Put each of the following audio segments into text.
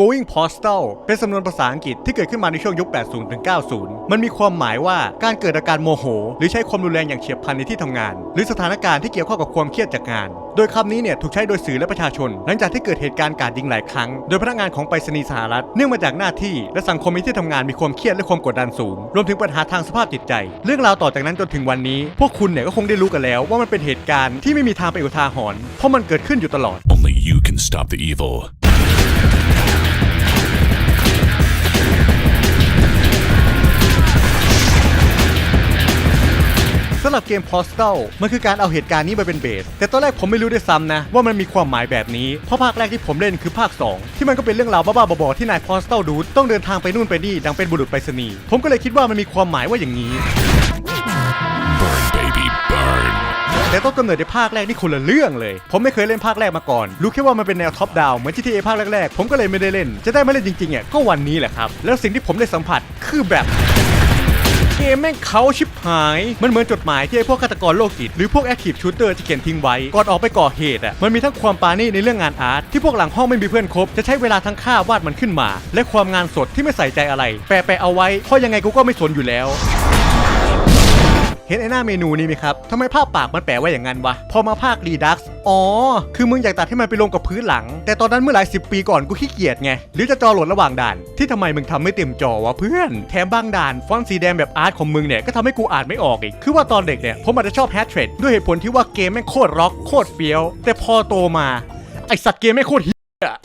Going Postal เป็นสำนวนภาษาอังกฤษที่เกิดขึ้นมาในช่วงยุค 80 ถึง 90 มันมีความหมายว่าการเกิดอาการโมโห หรือใช้ความรุนแรงอย่างเฉียบพลันในที่ทำงาน หรือสถานการณ์ที่เกี่ยวข้องกับความเครียดจากงาน โดยคำนี้เนี่ยถูกใช้โดยสื่อและประชาชน หลังจากที่เกิดเหตุการณ์การยิงหลายครั้ง โดยพนักงานของไปรษณีย์สหรัฐ เนื่องมาจากหน้าที่และสังคมในที่ทำงานมีความเครียดและความกดดันสูง รวมถึงปัญหาทางสภาพจิตใจ เรื่องราวต่อจากนั้นจนถึงวันนี้ พวกคุณเนี่ยก็คงได้รู้กันแล้ว ว่ามันเป็นเหตุการณ์ที่ไม่มีทางไปอุทาหรณ์เพราะมันเกิดขึ้นอยู่ตลอด Only you can stop the evil. สำหรับเกม Postal มันคือการเอาเหตุการณ์นี้มาเป็นเบส แต่ตอนแรกผมไม่รู้ด้วยซ้ำนะ ว่ามันมีความหมายแบบนี้ เพราะภาคแรกที่ผมเล่นคือภาค 2 ที่มันก็เป็นเรื่องราวบ้าๆบอๆที่นาย Postal Dude ต้องเดินทางไปนู่นไปนี่ดังเป็นบุรุษไปรษณีย์ผมก็เลยคิดว่ามันมีความหมายว่าอย่างนี้ Burn, baby, burn. แต่ต้นกำเนิดในภาคแรกนี่คนละเรื่องเลย ผมไม่เคยเล่นภาคแรกมาก่อน รู้แค่ว่ามันเป็นแนวท็อปดาวเหมือน GTA ภาคแรกๆ ผมก็เลยไม่ได้เล่น จะได้มาเล่นจริงๆอะก็วันนี้แหละครับ แล้วสิ่งที่ผมได้สัมผัสคือแบบ เกมแม่งเขาชิบหาย มันเหมือนจดหมายที่ไอ้พวกฆาตกรโลกิตหรือพวกแอคทีฟชูเตอร์จะเขียนทิ้งไว้ ก่อนออกไปก่อเหตุอะมันมีทั้งความปาณีในเรื่องงานอาร์ตที่พวกหลังห้องไม่มีเพื่อนคบจะใช้เวลาทั้งค่าวาดมันขึ้นมา และความงานสดที่ไม่ใส่ใจอะไร แปะๆเอาไว้เพราะยังไงกูก็ไม่สนอยู่แล้ว เห็นไอ้หน้าเมนูนี้ไหมครับทำไมภาพปากมันแปะไว้อย่างนั้นวะ พอมาภาครีดักซ์อ๋อ คือมึงอยากตัดให้มันไปลงกับพื้นหลัง แต่ตอนนั้นเมื่อหลายสิบปีก่อนกูขี้เกียจไง หรือจะจอโหลดระหว่างด่าน ที่ทำไมมึงทำไม่เต็มจอวะเพื่อน แถมบางด่านฟอนต์สีแดงแบบอาร์ตของมึงเนี่ยก็ทำให้กูอ่านไม่ออกอีก คือว่าตอนเด็กเนี่ยผมอาจจะชอบแฮชเทรดด้วยเหตุผลที่ว่าเกมแม่งโคตรร็อกโคตรเฟี้ยว แต่พอโตมาไอสัตว์เกมแม่งโคตร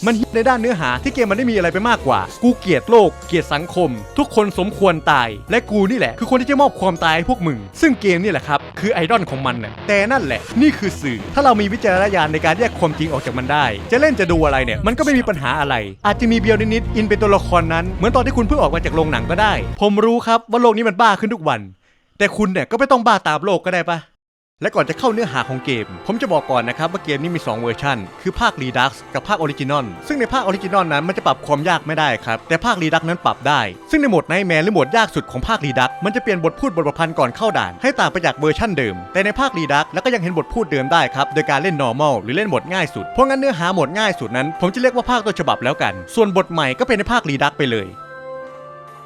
มันฮิตในด้านเนื้อหาที่เกมมันไม่มีอะไรไปมากกว่า กูเกลียดโลก เกลียดสังคม ทุกคนสมควรตาย และกูนี่แหละ คือคนที่จะมอบความตายให้พวกมึง ซึ่งเกมนี่แหละครับ คือไอดอลของมันน่ะแต่นั่นแหละ นี่คือสื่อ ถ้าเรามีวิจารณญาณในการแยกความจริงออกจากมันได้ จะเล่นจะดูอะไรเนี่ย มันก็ไม่มีปัญหาอะไร อาจจะมีเบียวนิดๆอินเป็นตัวละครนั้น เหมือนตอนที่คุณเพิ่งออกมาจากโรงหนังก็ได้ ผมรู้ครับว่าโลกนี้มันบ้าขึ้นทุกวัน แต่คุณเนี่ยก็ไม่ต้องบ้าตามโลกก็ได้ปะ และก่อนจะเข้าเนื้อหาของเกม ผมจะบอกก่อนนะครับว่าเกมนี้มี 2 เวอร์ชันคือภาค Redux กับภาคออริจินอลซึ่งในภาคออริจินอลนั้นมันจะปรับความยากไม่ได้ครับ แต่ภาค Redux นั้นปรับได้ ซึ่งในโหมดไนแมนหรือโหมดยากสุดของภาค Redux มันจะเปลี่ยนบทพูดบทประพันธ์ก่อนเข้าด่าน ให้ต่างไปจากเวอร์ชันเดิม แต่ในภาค Redux แล้วก็ยังเห็นบทพูดเดิมได้ครับโดยการเล่น normal หรือเล่นโหมดง่ายสุดเพราะงั้นเนื้อหาโหมดง่ายสุดนั้น ผมจะเรียกว่าภาคต้นฉบับแล้วกัน ส่วนบทใหม่ก็เป็นในภาค Redux ไปเลย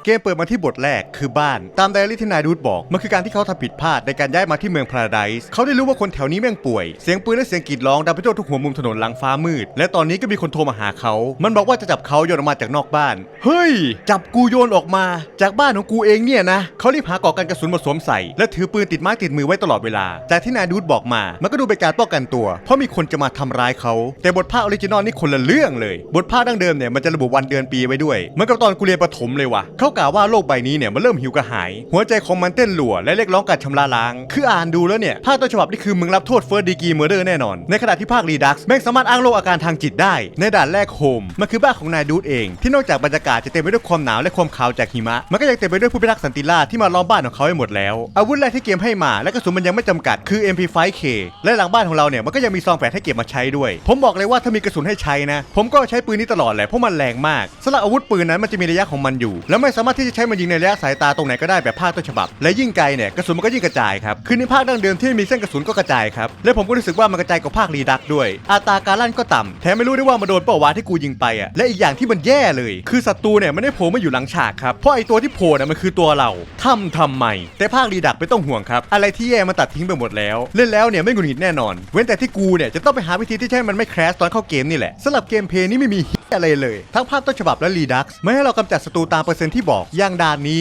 เกมเปิดมาที่บทแรกคือบ้านตามไดอารี่ที่นายดูดบอก มันคือการที่เขาทำผิดพลาดในการย้ายมาที่เมืองพาราไดส์เขาได้รู้ว่าคนแถวนี้แม่งป่วย เสียงปืนและเสียงกรีดร้องดังไปทั่วทุกหัวมุมถนนหลังฟ้ามืด และตอนนี้ก็มีคนโทรมาหาเขา มันบอกว่าจะจับเขาโยนออกมาจากนอกบ้าน เฮ้ย จับกูโยนออกมา จากบ้านของกูเองเนี่ยนะเขารีบหากอกันกระสุนมาสวมใส่ และถือปืนติดไม้ติดมือไว้ตลอดเวลา แต่ที่นายดูดบอกมา มันก็ดูเป็นการป้องกันตัว เพราะมีคนจะมาทำร้ายเขาแต่บทภาคออริจินอลนี่คนละเรื่องเลย บทภาคดั้งเดิมเนี่ยมันจะระบุวันเดือนปีไว้ด้วยเหมือนกับตอนกูเรียนประถมเลยว่ะเขากล่าวว่าโลกใบนี้เนี่ยมันเริ่มหิวกระหาย หัวใจของมันเต้นหลัวและเรียกร้องการชำระล้าง คืออ่านดูแล้วเนี่ยภาคต้นฉบับนี่คือมึงรับโทษเฟิร์สดีกีเมอร์เดอร์แน่นอน ในขณะที่ภาครีดักซ์แม่งสามารถอ้างโรคอาการทางจิตได้ ในด่านแรกโฮมมันคือบ้านของนายดูดเอง ที่นอกจากบรรยากาศจะเต็มไปด้วยความหนาวและความขาวจากหิมะ มันก็ยังเต็มไปด้วยผู้พิทักษ์สันติราษที่มาล้อมบ้านของเขาให้หมดแล้ว อาวุธแรกที่เกมให้มาและกระสุนมันยังไม่จำกัดคือ MP5K และหลังบ้านของเราเนี่ยมันก็ยังมีซองแฝดให้เก็บมาใช้ด้วย ผมบอกเลยว่าถ้ามีกระสุนให้ใช้นะ ผมก็ใช้ปืนนี้ตลอดแหละเพราะมันแรงมากสำหรับอาวุธปืนนั้นมันจะมีระยะของมันอยู่ และไม่สามารถที่จะใช้มันยิงในระยะสายตาตรงไหนก็ได้แบบภาคต้นฉบับ และยิ่งไกลเนี่ยกระสุนมันก็ยิ่งกระจายครับคือในภาคดั้งเดิมที่มีเส้นกระสุนก็กระจายครับและผมก็รู้สึกว่ามันกระจายกว่าภาครีดักด้วย อัตราการลั่นก็ต่ำแถมไม่รู้ได้ว่ามาโดนเป้าวาที่กูยิงไปอะและอีกอย่างที่มันแย่เลย คือศัตรูเนี่ยไม่ได้โผล่มาอยู่หลังฉากครับเพราะไอตัวที่โผล่น่ะมันคือตัวเราทำทำไมแต่ภาครีดักไม่ต้องห่วงครับอะไรที่แย่มันตัดทิ้งไปหมดแล้ว เล่นแล้วเนี่ยไม่หงุดหงิดแน่นอน เว้นแต่ที่กูเนี่ยจะต้องไปหาวิธีที่ให้มันไม่แครสตอนเข้าเกมนี่แหละสำหรับเกมเพย์นี่ไม่มีอะไรเลย ทั้งภาพต้นฉบับและรีดักซ์ไม่ให้เรากำจัดศัตรูตามเปอร์เซ็นต์ที่บอกอย่างด่านนี้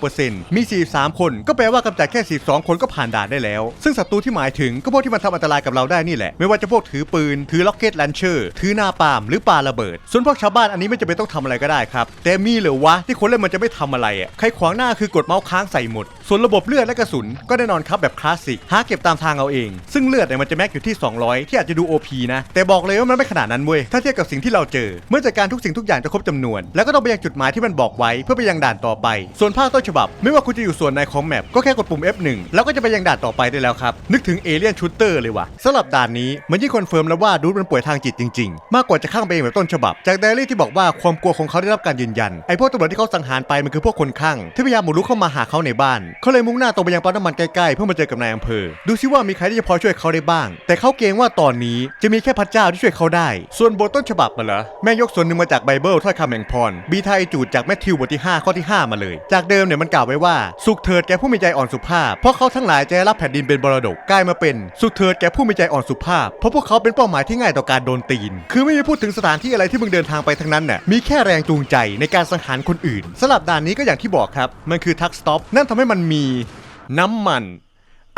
96%มี 43 คน ก็แปลว่ากำจัดแค่ 42 คนก็ผ่านด่านได้แล้ว ซึ่งศัตรูที่หมายถึงก็พวกที่มันทำอันตรายกับเราได้นี่แหละ ไม่ว่าจะพวกถือปืน ถือล็อกเก็ตแลนเชอร์ถือหน้าปามหรือปาระเบิด ส่วนพวกชาวบ้านอันนี้ไม่จำเป็นต้องทำอะไรก็ได้ครับ แต่มีเหรือวะที่คนเล่นมันจะไม่ทำอะไรอะใครขวางหน้าคือกดเมาส์ค้างใส่หมด ส่วนระบบเลือดและกระสุนก็แน่นอนครับแบบคลาสสิกหาเก็บตามทางเอาเอง ซึ่งเลือดเนี่ยมันจะแม็กอยู่ที่ 200 ที่อาจจะดู OP นะ แต่บอกเลยว่ามันไม่ขนาดนั้นเว้ยถ้าเทียบกับสิ่งที่เราเจอ เมื่อจัดการทุกสิ่งทุกอย่างจะครบจำนวน แล้วก็ต้องไปยังจุดหมายที่มันบอกไว้เพื่อไปยังด่านต่อไป ส่วนภาคต้นฉบับ ไม่ว่าคุณจะอยู่ส่วนไหนของแมปก็แค่กดปุ่ม F1 แล้วก็จะไปยังด่านต่อไปได้แล้วครับ นึกถึงเอเลียนชูเตอร์เลยว่ะสำหรับด่านนี้มันยิ่งคอนเฟิร์มแล้วว่าดูดมันป่วยทางจิตจริง ๆ มากกว่าจะข้างไปเองแบบต้นฉบับ จากไดอารี่ที่บอกว่าความกลัวของเขาได้รับการยืนยันไอ้พวกตำรวจที่เขาสังหารไปมันคือพวกคนข้างที่พยายามบุกรุกเข้ามาหาเขาในบ้านเขาเลยมุ่งหน้าตรงไปยังปั๊มน้ำมันใกล้ๆเพื่อมาเจอกับนายอำเภอ ดูซิว่ามีใครที่จะพอช่วยเขาได้บ้าง แต่เขาเกรงว่าตอนนี้จะมีแค่พระเจ้าที่ช่วยเขาได้ ส่วนบทต้นฉบับมาเหรอแม่ยกส่วนหนึ่งมาจากไบเบิลถ้อยคำแห่งพรบีไทยจูดจากแมทธิวบทที่5ข้อที่ 5 มาเลย จากเดิมเนี่ยมันกล่าวไว้ว่า สุขเถิดแก่ผู้มีใจอ่อนสุภาพ เพราะเขาทั้งหลายจะรับแผ่นดินเป็นบรดกกลายมาเป็น สุขเถิดแก่ผู้มีใจอ่อนสุภาพ เพราะพวกเขาเป็นเป้าหมายที่ง่ายต่อการโดนตีน คือไม่มีพูดถึงสถานที่อะไรที่มึงเดินทางไปทั้งนั้นน่ะมีแค่แรงจูงใจในการสังหารคนอื่นสลับด่านนี้ก็อย่างที่บอกครับมันคือทักสต็อปนั่นทำให้มันมีน้ำมัน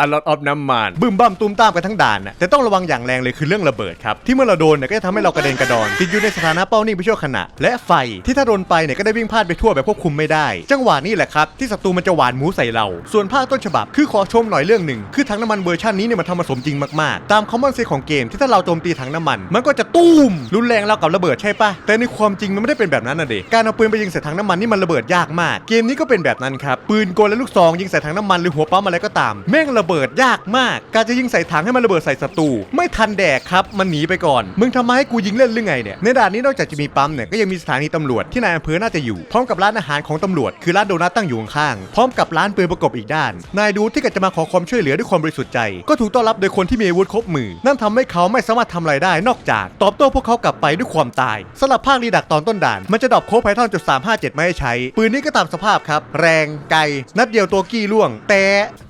a lot of น้ำมันบึมบ้ามตุ้มตามกันทั้งด่านนะแต่ต้องระวังอย่างแรงเลยคือเรื่องระเบิดครับที่เมื่อเราโดนเนี่ยก็จะทำให้เรากระเด็นกระดอนติดอยู่ในสถานะเป้านิ่งไปชั่วขณะ และไฟที่ถ้าโดนไปเนี่ยก็ได้วิ่งพลาดไปทั่วแบบควบคุมไม่ได้ จังหวะนี้แหละครับที่ศัตรูมันจะหวานหมูใส่เรา ส่วนภาคต้นฉบับคือขอชมหน่อยเรื่องหนึ่งคือถังน้ำมันเวอร์ชันนี้เนี่ยมันทำมาสมจริงมากๆ ตามคอมมอนเซนของเกมที่ถ้าเราโจมตีถังน้ำมัน มันก็จะตุ้มรุนแรงเรากับระเบิดใช่ปะแต่ในความจริงมันไม่ได้เป็นแบบนั้นนะเด็กการเอาปืนไปยิงใส่ถังน้ำมันนี่มันระเบิดยากมาก เกมนี้ก็เป็นแบบนั้นครับปืนกลและลูกซองยิงใส่ถังน้ำมันหรือหัวปั๊มอะไรก็ตามแม่งระเบดยากมาก การจะยิงใส่ถังให้มันระเบิดใส่ศัตรูไม่ทันแดกครับ มันหนีไปก่อน มึงทำไมให้กูยิงเล่นหรือไงเนี่ยในด่านนี้นอกจากจะมีปั๊มเนี่ยก็ยังมีสถานีตำรวจที่นายอำเภอน่าจะอยู่ พร้อมกับร้านอาหารของตำรวจคือร้านโดนัทตั้งอยู่ข้างๆพร้อมกับร้านปืนประกบอีกด้าน นายดูที่กจะมาขอความช่วยเหลือด้วยความบริสุทธิ์ใจ ก็ถูกต้อนรับโดยคนที่มีอาวุธครบมือ นั่นทำให้เขาไม่สามารถทำอะไรได้นอกจากตอบโต้พวกเขากลับไปด้วยความตายสำหรับภาครีดักตอนต้นด่าน มันจะดรอปโค้ดไพทอนจุด357ไม่ให้ใช้ ปืนนี้ก็ตามสภาพครับ แรงไกล นัดเดียวตัวกี้ล่วง แต่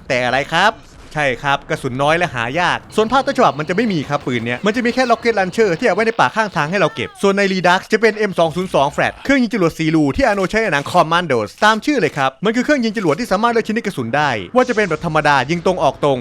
แต่อะไรครับ ใช่ครับ กระสุนน้อยและหายาก ส่วนภาคต้นฉบับมันจะไม่มีครับปืนเนี้ยมันจะมีแค่ล็อกเก็ตลันเชอร์ที่เอาไว้ในป่าข้างทางให้เราเก็บ ส่วนในรีดักจะเป็น M202 แฟลตเครื่องยิงจรวดซีรูที่อาโนใช้ในหนังคอมมานโดสตามชื่อเลยครับมันคือเครื่องยิงจรวดที่สามารถเลือกชนิดกระสุนได้ ว่าจะเป็นแบบธรรมดายิงตรงออกตรง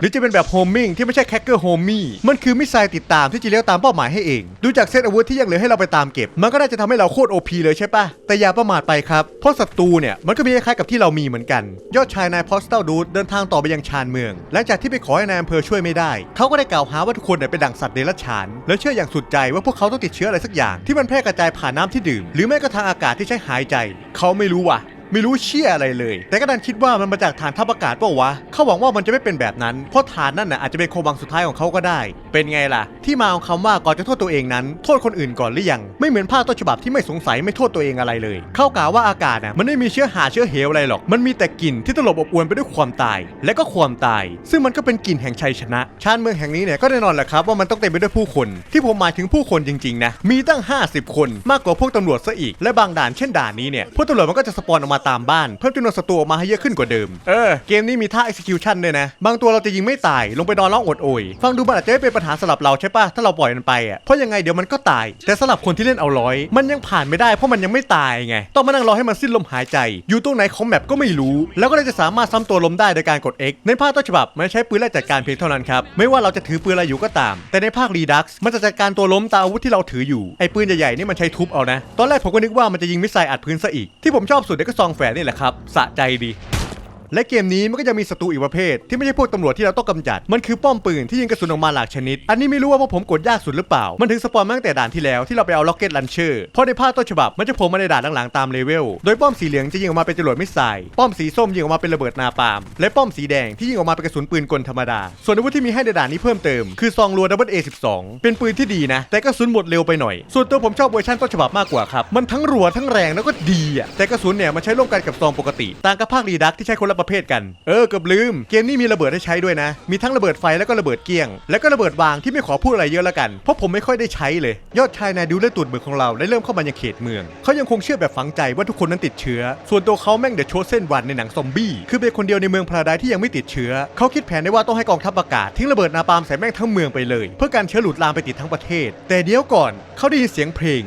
หรือจะเป็นแบบโฮมมิ่งที่ไม่ใช่แคคเกอร์โฮมมี่มันคือมิสไซล์ติดตามที่จะเลี้ยวตามเป้าหมายให้เอง ดูจากเซตอาวุธที่ยังเหลือให้เราไปตามเก็บ มันก็น่าจะทำให้เราโคตรโอพีเลยใช่ปะแต่อย่าประมาทไปครับ เพราะศัตรูเนี่ยมันก็มีคล้ายๆกับที่เรามีเหมือนกัน ยอดชายนายพอสเตลดูดเดินทางต่อไปยังชานเมือง หลังจากที่ไปขอให้นายอำเภอช่วยไม่ได้ เขาก็ได้กล่าวหาว่าทุกคนเนี่ยเป็นดั่งสัตว์เดรัจฉาน และเชื่ออย่างสุดใจว่าพวกเขาต้องติดเชื้ออะไรสักอย่างที่มันแพร่กระจายผ่านน้ำที่ดื่ม หรือไม่ก็ทางอากาศที่ใช้หายใจ เขาไม่รู้ว่ะ ไม่รู้เชี่ยอะไรเลย แต่ก็ดันคิดว่ามันมาจากฐานทัพอากาศเปล่าวะเขาหวังว่ามันจะไม่เป็นแบบนั้น เพราะฐานนั่นน่ะอาจจะเป็นโคบังสุดท้ายของเขาก็ได้ เป็นไงล่ะ ที่มาของคำว่าก่อนจะโทษตัวเองนั้น โทษคนอื่นก่อนหรือยัง ไม่เหมือนภาคต้นฉบับที่ไม่สงสัยไม่โทษตัวเองอะไรเลย เข้ากล่าวว่าอากาศน่ะมันไม่มีเชื้อหาเชื้อเหวอะไรหรอก มันมีแต่กลิ่นที่ตลบอบอวนไปด้วยความตาย และก็ความตาย ซึ่งมันก็เป็นกลิ่นแห่งชัยชนะ ชาญเมืองแห่งนี้เนี่ยก็แน่นอนแหละครับว่ามันต้องเต็มไปด้วยผู้คน ที่ผมหมายถึงผู้คนจริงๆนะมีตั้ง 50 คน มากกว่าพวกตำรวจซะอีก และบางด่านเช่นด่านนี้เนี่ยพวกตำรวจมันก็จะสปอนออกมาตามบ้าน เพิ่มจำนวนศัตรูออกมาให้เยอะขึ้นกว่าเดิม เออ เกมนี้มีท่า execution ด้วยนะ บางตัวเราจะยิงไม่ตาย ลงไปนอนร้องโอดโอย ฟังดูมันอาจจะไม่เป็นปัญหาสำหรับเราใช่ปะถ้าเราปล่อยมันไปอะ เพราะยังไงเดี๋ยวมันก็ตาย แต่สำหรับคนที่เล่นเอาร้อย มันยังผ่านไม่ได้เพราะมันยังไม่ตายไง ต้องมานั่งรอให้มันสิ้นลมหายใจ อยู่ตรงไหนของแมปก็ไม่รู้ แล้วก็เลยจะสามารถซ้ำตัวลมได้โดยการกด X ในภาคต้นฉบับมันใช้ปืนไล่จัดการเพียงเท่านั้นครับ ไม่ว่าเราจะถือปืนอะไรอยู่ก็ตาม แต่ในภาค Redux มันจะจัดการตัวล้มตามอาวุธที่เราถืออยู่ ไอ้ปืนใหญ่ๆนี่มันใช้ทุบเอานะ ตอนแรกผมก็นึกว่ามันจะยิงมิสไซล์อัดพื้นซะอีก ที่ผมชอบสุดเนี่ยก็ซองแฝดนี่แหละครับ สะใจดี และเกมนี้มันก็จะมีศัตรูอีกประเภท ที่ไม่ใช่พวกตำรวจที่เราต้องกำจัด มันคือป้อมปืนที่ยิงกระสุนออกมาหลากชนิด อันนี้ไม่รู้ว่าพวกผมกดยากสุดหรือเปล่า มันถึงสปอนมาตั้งแต่ด่านที่แล้วที่เราไปเอาล็อกเก็ตลันเชอร์ เพราะในภาคต้นฉบับมันจะโผล่มาในด่านหลังๆตามเลเวล โดยป้อมสีเหลืองจะยิงออกมาเป็นจรวดมิสไซล์ ป้อมสีส้มยิงออกมาเป็นระเบิดนาปาล์มและป้อมสีแดงที่ยิงออกมาเป็นกระสุนปืนกลธรรมดา ส่วนอาวุธที่มีให้ในด่านนี้เพิ่มเติมคือซองรัวดับเบิลเอ12 เป็นปืนที่ดีนะ แต่กระสุนหมดเร็วไปหน่อย ส่วนตัวผมชอบเวอร์ชันต้นฉบับมากกว่าครับ มันทั้งรัวทั้งแรงแล้วก็ดีอะ แต่กระสุนเนี่ยมันใช้ร่วมกันกับซองปกติ ต่างกับภาครีดักที่ใช้คนละประเภทกัน เออเกือบลืม เกมนี้มีระเบิดให้ใช้ด้วยนะ มีทั้งระเบิดไฟแล้วก็ระเบิดเกี้ยง แล้วก็ระเบิดวางที่ไม่ขอพูดอะไรเยอะแล้วกัน เพราะผมไม่ค่อยได้ใช้เลย ยอดชายนายดูเลือดตูดเมืองของเราได้เริ่มเข้ามายังเขตเมือง เขายังคงเชื่อแบบฝังใจว่าทุกคนนั้นติดเชื้อ ส่วนตัวเขาแม่งเดอะโชเส้นวันในหนังซอมบี้ คือเป็นคนเดียวในเมืองพาราไดที่ยังไม่ติดเชื้อ เขาคิดแผนได้ว่าต้องให้กองทัพอากาศทิ้งระเบิดนาปาล์มใส่แม่งทั้งเมืองไปเลย เพื่อการเชื้อหลุดลามไปติดทั้งประเทศ แต่เดี๋ยวก่อนเขาได้ยินเสียงเพลง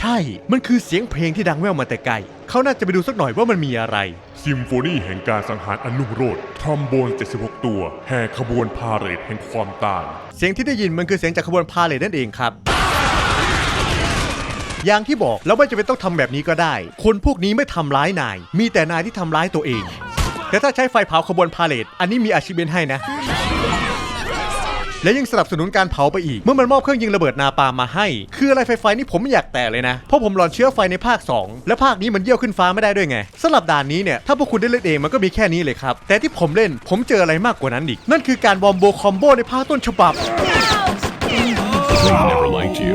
ใช่ มันคือเสียงเพลงที่ดังแว่วมาแต่ไกล เขาน่าจะไปดูสักหน่อยว่ามันมีอะไร ซิมโฟนีแห่งการสังหารอันลุ่งโรจน์ทรอมโบน 76 ตัว แห่ขบวนพาเหรดแห่งความตาย เสียงที่ได้ยินมันคือเสียงจากขบวนพาเลทนั่นเองครับ อย่างที่บอกเราไม่จำเป็นต้องทำแบบนี้ก็ได้ คนพวกนี้ไม่ทำร้ายนาย มีแต่นายที่ทำร้ายตัวเอง แต่ถ้าใช้ไฟเผาขบวนพาเลทอันนี้มีอาชีพเป็นให้นะ และยังสนับสนุนการเผาไปอีก เมื่อมันมอบเครื่องยิงระเบิดนาปามาให้ คืออะไรไฟไฟนี่ผมไม่อยากแตะเลยนะ เพราะผมหลอนเชื้อไฟในภาค 2 และภาคนี้มันเยี่ยวขึ้นฟ้าไม่ได้ด้วยไงสำหรับด่านนี้เนี่ยถ้าพวกคุณได้เล่นเองมันก็มีแค่นี้เลยครับแต่ที่ผมเล่นผมเจออะไรมากกว่านั้นอีกนั่นคือการบอมโบคอมโบในภาคต้นฉบับ They never liked you.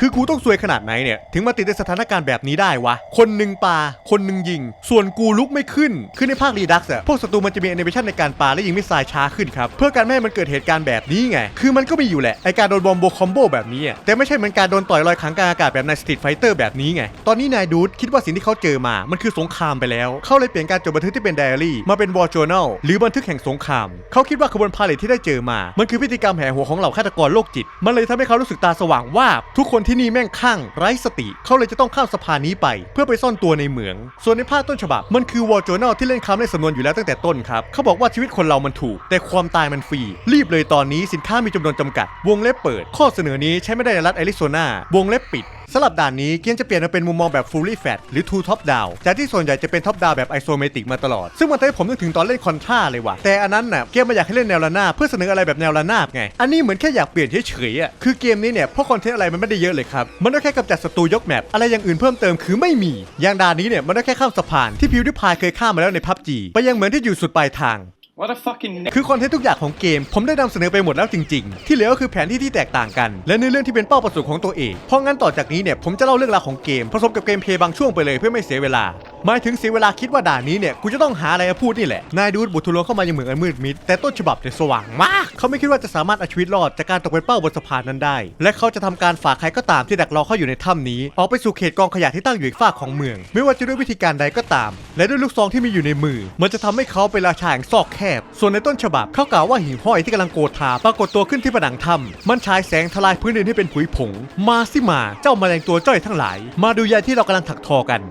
คือกูต้องซวยขนาดไหนเนี่ยถึงมาติดในสถานการณ์แบบนี้ได้วะ คนหนึ่งปา คนหนึ่งยิง ส่วนกูลุกไม่ขึ้น คือในภาครีดักส์อะพวกศัตรูมันจะมีแอนิเมชันในการปาและยิงมิสไซล์ช้าขึ้นครับเพื่อการไม่ให้มันเกิดเหตุการณ์แบบนี้ไง คือมันก็มีอยู่แหละไอการโดนบอมโบคอมโบแบบนี้อะแต่ไม่ใช่เหมือนการโดนต่อยลอยขังกลางอากาศแบบในสตรีทไฟเตอร์แบบนี้ไง ตอนนี้นายดูดคิดว่าสิ่งที่เขาเจอมา มันคือสงครามไปแล้ว เขาเลยเปลี่ยนการจดบันทึกที่เป็นไดอารี่มาเป็นวอร์จ o นลหรือบันทึกแห่งสงคราม เขาคิดว่าขบวนพาเลทที่ได้เจอมา มันคือพฤติกรรมแห่หัวของเหล่าฆาตกรโรคจิต มันเลยทำให้เขารู้สึกตาสว่างว่าทุกคนที่นี่แม่งข้างไร้สติ เขาเลยจะต้องข้ามสะพานนี้ไป เพื่อไปซ่อนตัวในเหมือง ส่วนในภาคต้นฉบับ มันคือวอร์จนอลที่เล่นคำในสำนวนอยู่แล้วตั้งแต่ต้นครับ เขาบอกว่าชีวิตคนเรามันถูก แต่ความตายมันฟรี รีบเลยตอนนี้สินค้ามีจำนวนจำกัด วงเล็บเปิด ข้อเสนอนี้ใช้ไม่ได้ในรัฐแอริโซนาวงเล็บปิด สำหรับด่านนี้เกมจะเปลี่ยนมาเป็นมุมมองแบบ fully fat หรือ two top down จากที่ส่วนใหญ่จะเป็น top down แบบ isometric มาตลอด ซึ่งมันทำให้ผมนึกถึงตอนเล่นคอนทราเลยว่ะ แต่อันนั้นน่ะเกมมาอยากให้เล่นแนวระนาบเพื่อเสนออะไรแบบแนวระนาบไง อันนี้เหมือนแค่อยากเปลี่ยนเฉยๆอะ คือเกมนี้เนี่ยเพราะคอนเทนต์อะไรมันไม่ได้เยอะเลยครับ มันได้แค่กำจัดศัตรูยกแมปอะไรอย่างอื่นเพิ่มเติมคือไม่มี อย่างด่านนี้เนี่ยมันได้แค่ข้ามสะพานที่พิวดิพายเคยข้ามมาแล้วในพับจีไปยังเหมือนที่อยู่สุดปลายทาง What a fucking. คือคอนเทนต์ทุกอย่างของเกม ผมได้นำเสนอไปหมดแล้วจริงๆ ที่เหลือก็คือแผนที่ที่แตกต่างกัน และในอเรื่องที่เป็นเป้าประสงค์ของตัวเอง เพราะงั้นต่อจากนี้เนี่ยผมจะเล่าเรื่องราวของเกมผสมกับเกมเพลย์บางช่วงไปเลยเพื่อไม่เสียเวลา หมายถึงเสียเวลาคิดว่าด่านนี้เนี่ยกูจะต้องหาอะไรมาพูดนี่แหละ นายดูดบุตรลวงเข้ามายังเหมือนอันมืดมิดแต่ต้นฉบับเนี่ยสว่างมาก เขาไม่คิดว่าจะสามารถเอาชีวิตรอดจากการตกเป็นเป้าบนสะพานนั้นได้ และเขาจะทำการฝากใครก็ตามที่ดักรอเขาอยู่ในถ้ำนี้ ออกไปสู่เขตกองขยะที่ตั้งอยู่อีกฝากของเมือง ไม่ว่าจะด้วยวิธีการใดก็ตาม และด้วยลูกซองที่มีอยู่ในมือ มันจะทำให้เขาเป็นราชาแห่งซอกแคบส่วนในต้นฉบับเขากล่าวว่าหิ่งห้อยที่กำลังโกรธาปรากฏตัวขึ้นที่ผนังถ้ำมันฉายแสงทลายพื้นดินให้เป็นผุยผง มาสิมาเจ้าแมลงตัวจ้อยทั้งหลาย มาดูยาที่เรากำลังถักทอกัน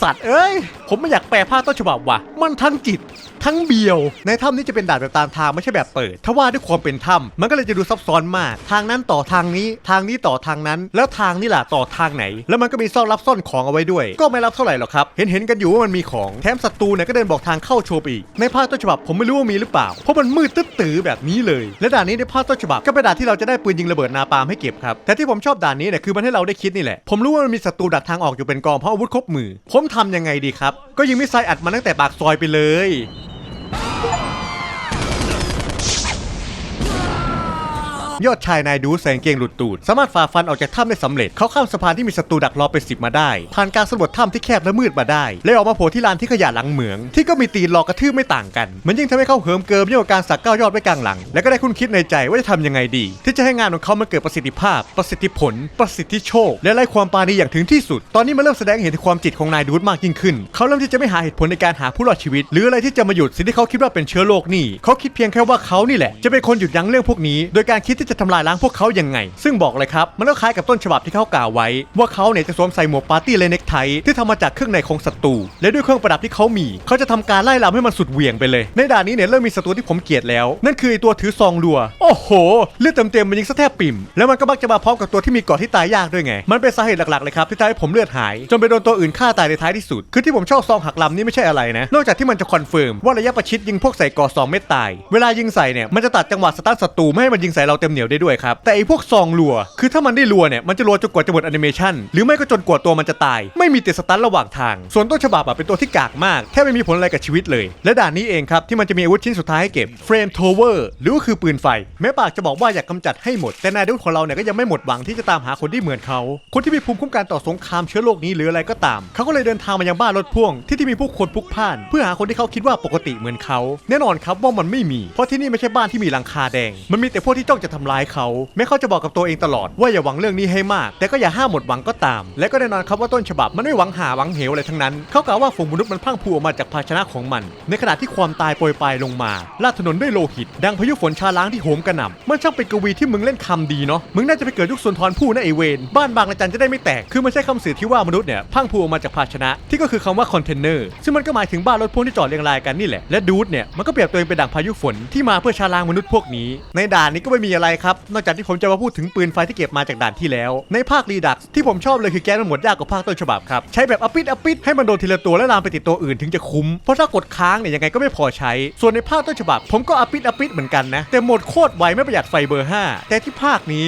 สัตว์เอ้ย ผมไม่อยากแปลภาพต้นฉบับว่ะ มันทั้งจิต ทั้งเบียว ในถ้ำนี้จะเป็นด่านแบบตามทางไม่ใช่แบบเปิด ถ้าว่าด้วยความเป็นถ้ำมันก็เลยจะดูซับซ้อนมาก ทางนั้นต่อทางนี้ ทางนี้ต่อทางนั้น แล้วทางนี่ล่ะต่อทางไหน แล้วมันก็มีซ่อนรับซ่อนของเอาไว้ด้วย ก็ไม่รับเท่าไหร่หรอกครับ เห็นเห็นกันอยู่ว่ามันมีของ แถมศัตรูเนี่ยก็เดินบอกทางเข้าโชว์ไปอีก ในภาคต้นฉบับผมไม่รู้ว่ามีหรือเปล่า เพราะมันมืดตึ๊ดตือแบบนี้เลย และด่านนี้ในภาคต้นฉบับก็เป็นด่านที่เราจะได้ปืนยิงระเบิดนาปาล์มให้เก็บครับ แต่ที่ผมชอบด่านนี้เนี่ยคือมันให้เราได้คิดนี่แหละ ผมรู้ว่ามันมีศัตรูดักทางออกอยู่เป็นกองเพราะอาวุธครบมือผผมทำยังไงดีครับ ก็ยิงมิสไซล์อัดมันตั้งแต่ปากซอยไปเลย ยอดชายนายดูแสงเกงหลุดตูด สามารถฝ่าฟันออกจากถ้ำได้สำเร็จ เขาข้ามสะพานที่มีศัตรูดักรอเป็นสิบมาได้ ผ่านการสำรวจถ้ำที่แคบและมืดมาได้ และออกมาโผล่ที่ลานที่ขยะหลังเหมือง ที่ก็มีตีนรอกระทืบไม่ต่างกัน มันยิ่งทำให้เขาเหิมเกิมยิ่งกว่าการสักเก้ายอดไว้กลางหลัง และก็ได้คุณคิดในใจว่าจะทำยังไงดี ที่จะให้งานของเขามันเกิดประสิทธิภาพ ประสิทธิผล ประสิทธิโชค และไร้ความปาณีอย่างถึงที่สุด ตอนนี้มันเริ่มแสดงเห็นถึงความจิตของนายดูดมากยิ่งขึ้น เขาเริ่มที่จะไม่หาเหตุผลในการหาผู้รอดชีวิต หรืออะไรที่จะมาหยุดสิ่งที่เขาคิดว่าเป็นเชื้อโรคนี่เขาคิดเพียงแค่ว่าเขานี่แหละจะเป็นคนหยุดยั้งเรื่องพวกนี้ โดยการคิดทจะทำลายล้างพวกเขายังไง ซึ่งบอกเลยครับ มันก็คล้ายกับต้นฉบับที่เขากล่าวไว้ ว่าเขาเนี่ยจะสวมใส่หมวกปาร์ตี้แลเน็กไทที่ทำมาจากเครื่องในของศัตรูและด้วยเครื่องประดับที่เขามี เขาจะทำการไล่ลำให้มันสุดเหวี่ยงไปเลย ในด่านนี้เนี่ยเริ่มมีศัตรูที่ผมเกลียดแล้ว นั่นคือไอตัวถือซองรัว โอ้โหเลือดเต็มๆมันยิงซะแทบปิ่ม แล้วมันก็มักจะมาพร้อมกับตัวที่มีเกาะที่ตายยากด้วยไง มันเป็นสาเหตุหลักๆเลยครับที่ทำให้ผมเลือดหาย จนไปโดนตัวอื่นฆ่าตายในท้ายที่สุด คือที่ผมชอบซองหักลำนี่ไม่ใช่อะไรนะ นอกจากที่มันจะคอนเฟิร์มว่าระยะประชิดยิงพวกใส่กองเม็ดตาย เวลายิงใส่เนี่ยมันจะตัดจังหวะสตาร์ทศัตรูไม่ให้มันยิงใส่เราเต็มเหนียวได้ด้วยครับ แต่ไอ้พวกซองรัว คือถ้ามันได้รัวเนี่ยมันจะรัวจนกว่าจะหมดแอนิเมชันหรือไม่ก็จนกว่าตัวมันจะตาย ไม่มีติดสตันระหว่างทาง ส่วนต้นฉบับอะเป็นตัวที่กากมากแทบไม่มีผลอะไรกับชีวิตเลย และด่านนี้เองครับที่มันจะมีอาวุธชิ้นสุดท้ายให้เก็บเฟรมโทเวอร์หรือว่าคือปืนไฟ แม้ปากจะบอกว่าอยากกำจัดให้หมด แต่นายดุของเราเนี่ยก็ยังไม่หมดหวังที่จะตามหาคนที่เหมือนเขา คนที่มีภูมิคุ้มกันต่อสงครามเชื้อโรคนี้หรืออะไรก็ตาม เขาก็เลยเดินทางมายังบ้านรถพ่วงที่ที่มีผู้คนพลุกพล่าน เพื่อหาคนที่เขาคิดว่าปกติเหมือนเขา แน่นอนครับว่ามันไม่มี เพราะที่นี่ไม่ใช่บ้านที่มีหลังคาแดง มันมีแต่พวกที่จ้องจะทำร้ายเขา แม้เขาจะบอกกับตัวเองตลอด ว่าอย่าหวังเรื่องนี้ให้มาก แต่ก็อย่าห้ามหมดหวังก็ตาม และก็แน่นอนครับว่าต้นฉบับมันไม่หวังหาหวังเหวอะไรทั้งนั้น เขากล่าวว่าฝูงมนุษย์มันพังพรูออกมาจากภาชนะของมัน ในขณะที่ความตายโปรยปลายลงมาลาดถนนด้วยโลหิต ดังพายุฝนชาล้างที่โหมกระหน่ำมันช่างเป็นกวีที่มึงเล่นคำดีเนาะมึงน่าจะไปเกิดยุคสุนทรภู่นะไอเวนบ้านบางระจันจะได้ไม่แตกคือมันใช้คำสื่อที่ว่ามนุษย์เนี่ยพังพรูออกมาจากภาชนะที่ก็คือคำว่าคอนเทนเนอร์ซึ่งมันก็หมายถึงบ้านรถพ่วงที่จอดเรียงรายกันนี่แหละและดูดเนี่ยมันก็เปรียบตัวเองเป็นดั่งพายุฝนที่มาเพื่อชาล้างมนุษย์พวกนี้ ในด่านนี้ก็ไม่มีอะไรครับ นอกจากที่ผมจะมาพูดถึงปืนไฟที่เก็บมาจากด่านที่แล้ว ในภาครีดักที่ผมชอบเลยคือแก้มันหมดยากกว่าภาคต้นฉบับครับ ใช้แบบอปิดอปิดให้มันโดนทีละตัวและลามไปติดตัวอื่นถึงจะคุ้ม เพราะถ้ากดค้างเนี่ยยังไงก็ไม่พอใช้ ส่วนในภาคต้นฉบับ ผมก็อปิดอปิดเหมือนกันนะ แต่หมดโคตรไวไม่ประหยัดไฟเบอร์ 5 แต่ที่ภาคนี้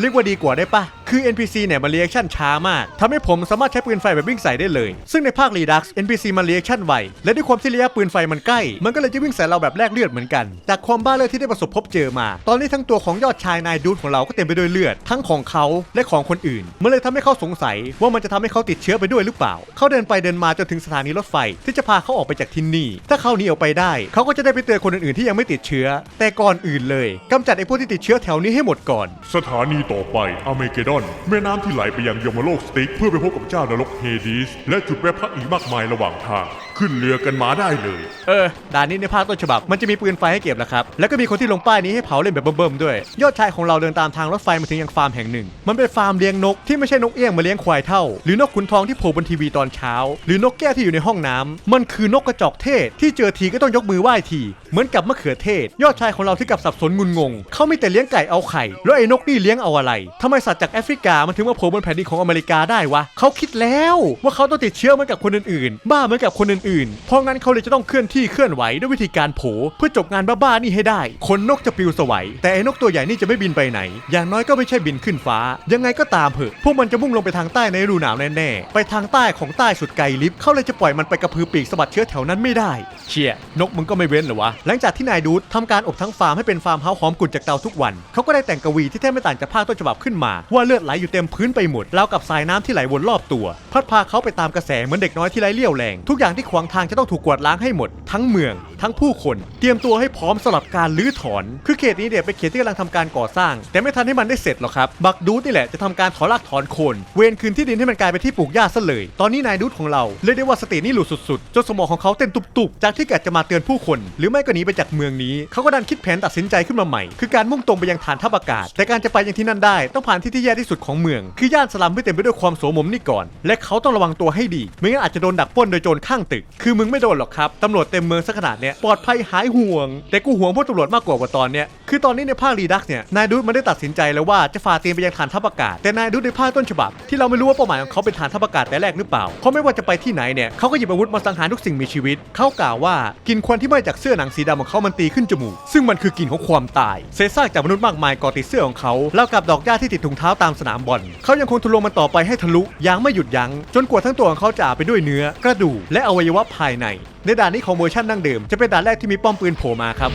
เรียกว่าดีกว่าได้ปะ คือ NPC เนี่ยมันเรีแอคชั่นช้ามากทำให้ผมสามารถใช้ปืนไฟแบบวิ่งใส่ได้เลย ซึ่งในภาค Redux NPC มันเรีแอคชั่นไว และด้วยความที่ระยะปืนไฟมันใกล้ มันก็เลยจะวิ่งใส่เราแบบแลกเลือดเหมือนกัน จากความบ้าเลือดที่ได้ประสบพบเจอมา ตอนนี้ทั้งตัวของยอดชายนายดูดของเราก็เต็มไปด้วยเลือด ทั้งของเขาและของคนอื่น มันเลยทำให้เขาสงสัย ว่ามันจะทำให้เขาติดเชื้อไปด้วยหรือเปล่า เขาเดินไปเดินมาจนถึงสถานีรถไฟ ที่จะพาเขาออกไปจากที่นี่ ถ้าเขาหนีออกไปได้ เขาก็จะได้ไปเตือนคนอื่นๆที่ยังไม่ติดเชื้อ แต่ก่อนอื่นเลยกำจัดไอ้พวกที่ติดเชื้อแถวนี้ให้หมดก่อน สถานีต่อไปอเมเกดอนแม่น้ำที่ไหลไปยังยมโลกสติกเพื่อไปพบกับเจ้านรกเฮดีสและจุดแวะพักอีกมากมายระหว่างทาง ขึ้นเรือกันมาได้เลย เออ ด่านนี้ในภาคต้นฉบับ มันจะมีปืนไฟให้เก็บแล้วครับ แล้วก็มีคนที่ลงป้ายนี้ให้เผาเล่นแบบเบิ่มๆด้วย ยอดชายของเราเดินตามทางรถไฟมาถึงยังฟาร์มแห่งหนึ่ง มันเป็นฟาร์มเลี้ยงนกที่ไม่ใช่นกเอี้ยงมาเลี้ยงควายเท่า หรือนกขุนทองที่โผล่บนทีวีตอนเช้า หรือนกแก้วที่อยู่ในห้องน้ำมันคือนกกระจอกเทศ ที่เจอทีก็ต้องยกมือไหว้ที เหมือนกับมะเขือเทศ ยอดชายของเราที่กับสับสนงุนงง เขาไม่แต่เลี้ยงไก่เอาไข่ แล้วไอ้นกนี่เลี้ยงเอาอะไรทำไมสัตว์จากแอฟริกา มันถึงมาโผล่บนแผ่นดินของอเมริกาได้วะเขาคิดแล้ว ว่าเขาต้องติดเชื้อเหมือนกับคนอื่นๆ บ้าเหมือนกับคนอื่นๆเพราะงั้นเขาเลยจะต้องเคลื่อนที่เคลื่อนไหวด้วยวิธีการโผเพื่อจบงานบ้าๆนี่ให้ได้ คนนกจะปลิวสวัย แต่ไอ้นกตัวใหญ่นี่จะไม่บินไปไหน อย่างน้อยก็ไม่ใช่บินขึ้นฟ้า ยังไงก็ตามเถอะ พวกมันจะมุ่งลงไปทางใต้ในฤดูหนาวแน่ๆ ไปทางใต้ของใต้สุดไกลลิฟเขาเลยจะปล่อยมันไปกระพือปีกสะบัดเชื้อแถวนั้นไม่ได้ เชี่ย นกมึงก็ไม่เว้นหรอวะ หลังจากที่นายดูดทำการอบทั้งฟาร์มให้เป็นฟาร์มเฮาส์หอมกลุ่นจากเตาทุกวัน เขาก็ได้แต่งกวีที่แทบไม่ต่างจากภาคต้นฉบับขึ้นมา ว่าเลือดไหลอยู่เต็มพื้นไปหมดราวกับสายน้ำที่ไหลวนรอบตัว พัดพาเขาไปตามกระแสเหมือนเด็กน้อยที่ไร้เลี่ยวแรงทุกอย่างที่ขวางทางจะต้องถูกกวาดล้างให้หมดทั้งเมืองทั้งผู้คน เตรียมตัวให้พร้อมสำหรับการลื้อถอน คือเขตนี้เนี่ยเป็นเขตที่กำลังทำการก่อสร้าง แต่ไม่ทันให้มันได้เสร็จหรอกครับบักดูดนี่แหละจะทำการถอนรากถอนโคนเวนคืนที่ดินให้มันกลายเป็นที่ปลูกหญ้าซะเลย ตอนนี้นายดูดของเราเรียกได้ว่าสตินี่หลุดสุดๆจนสมองของเขาเต้นตุบๆจากที่แกจะมาเตือนผู้คน หรือไม่ก็หนีไปจากเมืองนี้เขาก็ดันคิดแผนตัดสินใจขึ้นมาใหม่ คือการมุ่งตรงไปยังฐานทัพอากาศ แต่การจะไปยังที่นั่นได้ต้องผ่านที่ที่แย่ที่สุดของเมือง คือย่านสลัมที่เต็มไปด้วยความโสมมนี่ก่อน และเขาต้องระวังตัวให้ดีไม่งั้นอาจจะโดนดักปล้นโดยโจรข้างตึก คือมึงไม่โดนหรอกครับตำรวจเต็มเมืองซะขนาดเนี้ยปลอดภัยหายห่วง แต่กูห่วงพวกตำรวจมากกว่าว่าตอนเนี้ยคือตอนนี้ในภาครีดักเนี่ยนายดูดมันได้ตัดสินใจแล้วว่าจะฝ่าตีนไปยังฐานทัพอากาศ แต่นายดูดในภาคต้นฉบับ ที่เราไม่รู้ว่าเป้าหมายของเขาเป็นฐานทัพอากาศแต่แรกหรือเปล่าเพราไม่ว่าจะไปที่ไหนเนี่ยเขาก็หยิบอาวุธมาสังหารทุกสิ่งมีชีวิตเขากล่าวว่ากินควันที่ไหม้จากเสื้อหนังสีดำของเขามันตีขึ้นจมูกซึ่งมันคือกลิ่นของความตายเศษซากจากมนุษย์มากมายก่อติดเสื้อของเขาแล้วกับดอกหญ้าที่ติดถุงเท้าตามสนามบอลเขายังคงทะลวงมันต่อไปให้ทะลุย่างไม่หยุดยั้งจนกว่าทั้งตัวของเขาจะอาบไปด้วยเนื้อ กระดูกและอวัยวะภายใน ในด่านนี้ของเวอร์ชันดั้งเดิมจะเป็นด่านแรกที่มีป้อมปืนโผล่มาครับ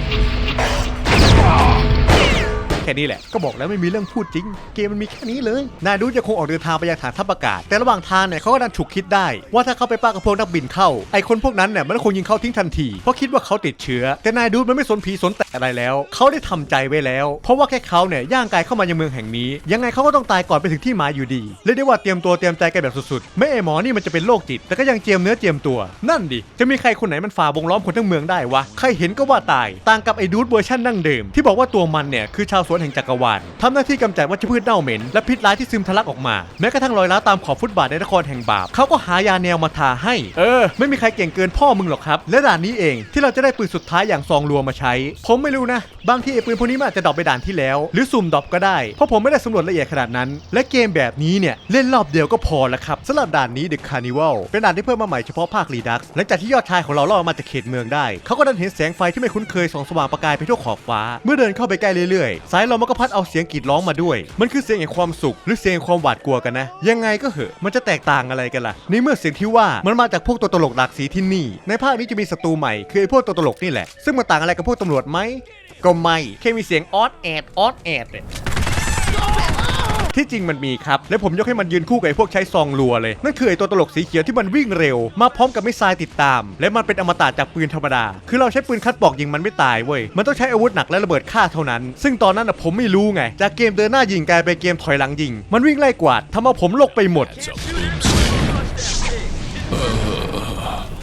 แค่นี้แหละ ก็บอกแล้วไม่มีเรื่องพูดจริง เกมมันมีแค่นี้เลย นายดูจะคงออกเดินทางไปยังฐานทัพอากาศ แต่ระหว่างทางเนี่ยเขาก็ดันฉุกคิดได้ ว่าถ้าเขาไปป้ากับพวกนักบินเข้า ไอคนพวกนั้นเนี่ยมันคงยิงเขาทิ้งทันที เพราะคิดว่าเขาติดเชื้อ แต่นายดูมันไม่สนผีสนแต่อะไรแล้ว เขาได้ทำใจไว้แล้ว เพราะว่าแค่เขาเนี่ยย่างกายเข้ามายังเมืองแห่งนี้ ยังไงเขาก็ต้องตายก่อนไปถึงที่หมายอยู่ดีเรียกได้ว่าเตรียมตัวเตรียมใจกันแบบสุดๆ ไม่ไอหมอนี่มันจะเป็นโรคจิต แต่ก็ยังเจียมเนื้อเจียมตัว นั่นดิ จะมีใครคนไหนมันฝ่าวงล้อมคนทั้งเมืองได้วะ ใครเห็นก็ว่าตาย ต่างกับไอ้ดูดเวอร์ชันดั้งเดิมที่บอกว่าตัวมันเนี่ยคือชาวสวนแห่งจักรวาลทำหน้าที่กำจัดวัชพืชเน่าเหม็น และพิษร้ายที่ซึมทะลักออกมา แม้กระทั่งรอยร้าวตามขอบฟุตบาทในนครแห่งบาปเขาก็หายาแนวมาทาให้ เออ ไม่มีใครเก่งเกินพ่อมึงหรอกครับ และด่านนี้เองที่เราจะได้ปืนสุดท้ายอย่างซองรัวมาใช้ ผมไม่รู้นะ บางทีไอ้ปืนพวกนี้มันอาจจะดรอปไปด่านที่แล้ว หรือสุ่มดรอปก็ได้ เพราะผมไม่ได้สำรวจละเอียดขนาดนั้น และเกมแบบนี้เนี่ยเล่นรอบเดียวก็พอแล้วครับสำหรับด่านนี้ The Carnival เป็นด่านที่เพิ่มมาใหม่เฉพาะภาค Redux หลังจากที่ยอดชายของเราล่อมาจากเขตเมืองได้ เขาก็ดันเห็นแสงไฟที่ไม่คุ้นเคยส่องสว่างประกายไปทั่วขอบฟ้า เมื่อเดินเข้าไปใกล้เรื่อยๆ สายลมมันก็พัดเอาเสียงกรีดร้องมาด้วย มันคือเสียงแห่งความสุข หรือเสียงแห่งความหวาดกลัวกันนะ ยังไงก็เหอะ มันจะแตกต่างอะไรกันล่ะ ในเมื่อเสียงที่ว่ามันมาจากพวกตัวตลกหลากสีที่นี่ ในภาคนี้จะมีศัตรูใหม่คือไอ้พวกตัวตลกนี่แหละ ซึ่งมันต่างอะไรกับพวกตำรวจไหม ก็ไม่ แค่มีเสียงออดแอดออดแอดเนี่ย ที่จริงมันมีครับ และผมยกให้มันยืนคู่กับไอ้พวกใช้ซองรัวเลย นั่นคือไอ้ตัวตลกสีเขียวที่มันวิ่งเร็ว มาพร้อมกับไม้ทรายติดตาม และมันเป็นอมตะจากปืนธรรมดา คือเราใช้ปืนคัดบอกยิงมันไม่ตายเว้ย มันต้องใช้อาวุธหนักและระเบิดฆ่าเท่านั้น ซึ่งตอนนั้นผมไม่รู้ไง จากเกมเดินหน้ายิงกลายเป็นเกมถอยหลังยิง มันวิ่งไล่กวาดทำเอาผมลกไปหมด